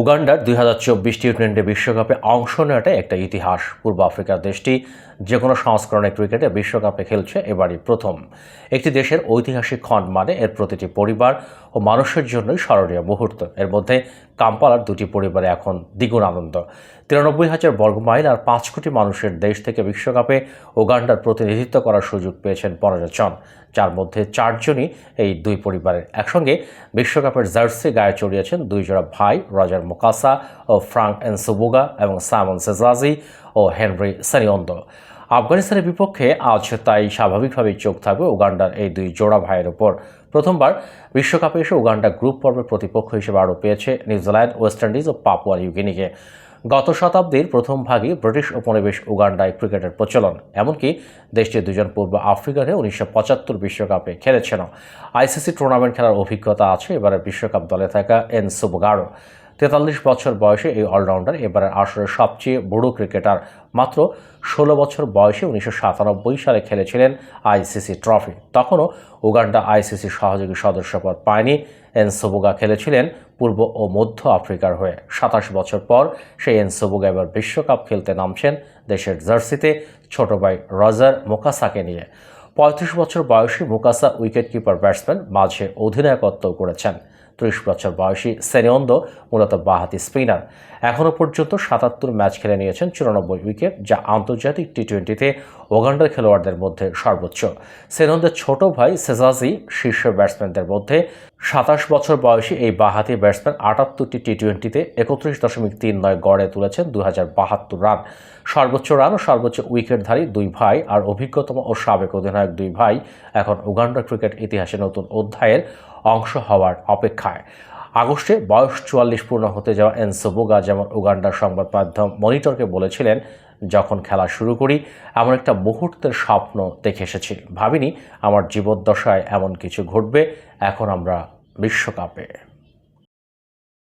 উগান্ডার দুই হাজার চব্বিশ টি টোয়েন্টি বিশ্বকাপে অংশ নেওয়াটা একটা ইতিহাস। পূর্ব আফ্রিকার দেশটি যে কোনো সংস্করণে ক্রিকেটে বিশ্বকাপে খেলছে এবারই প্রথম। একটি দেশের ঐতিহাসিক ক্ষণ মানে এর প্রতিটি পরিবার ও মানুষের জন্যই স্মরণীয় মুহূর্ত। এর মধ্যে কাম্পালার দুটি পরিবারে এখন দ্বিগুণ আনন্দ। তিরানব্বই হাজার বর্গমাইল আর পাঁচ কোটি মানুষের দেশ থেকে বিশ্বকাপে উগান্ডার প্রতিনিধিত্ব করার সুযোগ পেয়েছেন পনেরো জন যার মধ্যে চারজনই এই দুই পরিবারের। একসঙ্গে বিশ্বকাপের জার্সি গায়ে চড়িয়েছেন দুই জোড়া ভাই রজার মোকাসা ও ফ্রাঙ্ক এনসুবুগা এবং সামন সেজাজি ও হেনরি সানিয়ন্দ আফগানিস্তানের বিপক্ষে আজ তাই স্বাভাবিকভাবেই চোখ থাকবে উগান্ডার এই দুই জোড়া ভাইয়ের ওপর প্রথমবার বিশ্বকাপে এসে উগান্ডা গ্রুপ পর্বের প্রতিপক্ষ হিসেবে আরও পেয়েছে নিউজিল্যান্ড ওয়েস্ট ইন্ডিজ ও পাপুয়া ইউগিনিকে। গত শতাব্দীর প্রথম ভাগে ব্রিটিশ উপনিবেশ উগান্ডায় ক্রিকেটের প্রচলন, এমনকি দেশটির দুজন পূর্ব আফ্রিকানে উনিশশো পঁচাত্তর বিশ্বকাপে খেলেছেন আইসিসি টুর্নামেন্ট খেলার অভিজ্ঞতা আছে এবারের বিশ্বকাপ দলে থাকা এন সুবগারো তেতাল্লিশ বছর বয়সে এই অলরাউন্ডার এবারের আসরের সবচেয়ে বুড়ো ক্রিকেটার। মাত্র ষোলো বছর বয়সে উনিশশো সাতানব্বই সালে খেলেছিলেন আইসিসি ট্রফি। তখনও উগান্ডা আইসিসি সহযোগী সদস্যপদ পায়নি। এনসোবোগা খেলেছিলেন পূর্ব ও মধ্য আফ্রিকার হয়ে। সাতাশ বছর পর সেই এনসোবোগা এবার বিশ্বকাপ খেলতে নামছেন দেশের জার্সিতে ছোট ভাই রজার মোকাসাকে নিয়ে। পঁয়ত্রিশ বছর বয়সী মুকাসা উইকেটকিপার ব্যাটসম্যান, মাঝে অধিনায়কত্ব করেছেন। ত্রিশ বছর বয়সী সেনিয়ন্দ মূলত বাহাতি স্পিনার। এখনও পর্যন্ত সাতাত্তর ম্যাচ খেলে নিয়েছেন চুরানব্বই উইকেট, যা আন্তর্জাতিক টি টোয়েন্টিতে ওগান্ডার খেলোয়াড়দের মধ্যে সর্বোচ্চ। সেনন্দের ছোট ভাই সেজাজি, শীর্ষ ব্যাটসম্যানদের মধ্যে সাতাশ বছর বয়সী এই বাহাতি ব্যাটসম্যান আটাত্তরটি টি টোয়েন্টিতে একত্রিশ দশমিক তিন নয় গড়ে তুলেছেন দু হাজার বাহাত্তর রান। সর্বোচ্চ রান ও সর্বোচ্চ উইকেটধারী দুই ভাই আর অভিজ্ঞতম ও সাবেক অধিনায়ক দুই ভাই এখন উগান্ডা ক্রিকেট ইতিহাসে নতুন অধ্যায়ের অংশ হওয়ার অপেক্ষায়। আগস্টে বয়স চুয়াল্লিশ পূর্ণ হতে যাওয়া এনসোবোগা যেমন উগান্ডার সংবাদ মাধ্যম মনিটরকে বলেছিলেন, যখন খেলা শুরু করি, এমন একটা মুহূর্তের স্বপ্ন দেখে এসেছি। ভাবিনি আমার জীবদ্দশায় এমন কিছু ঘটবে, এখন আমরা বিশ্বকাপে।